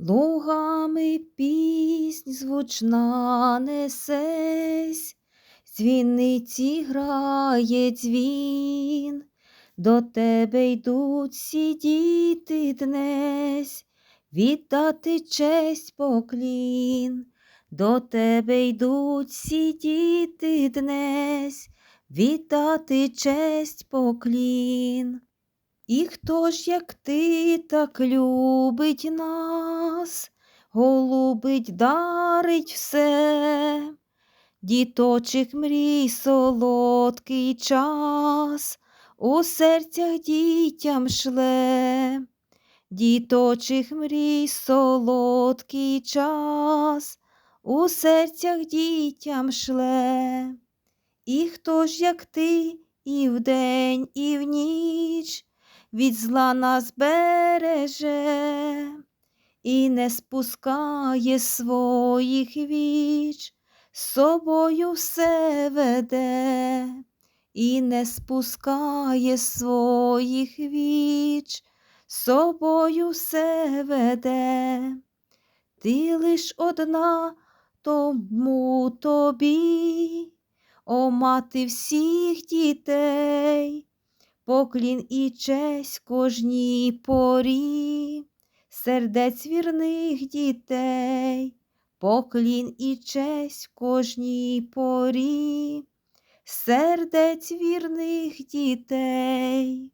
Лугами піснь звучна несесь, дзвіниці грає дзвін, до тебе йдуть всі днесь, віддати честь поклін, до тебе йдуть всі днесь, віддати честь поклін. І хто ж, як ти, так любить нас, голубить, дарить все, діточих мрій солодкий час у серцях дітям шле, діточих мрій солодкий час у серцях дітям шле. І хто ж, як ти, і вдень, і в ніч від зла нас береже і не спускає своїх віч, собою все веде, і не спускає своїх віч, собою все веде. Ти лиш одна тому тобі, о мати всіх дітей поклін і честь кожній порі, сердець вірних дітей, поклін і честь кожній порі, сердець вірних дітей.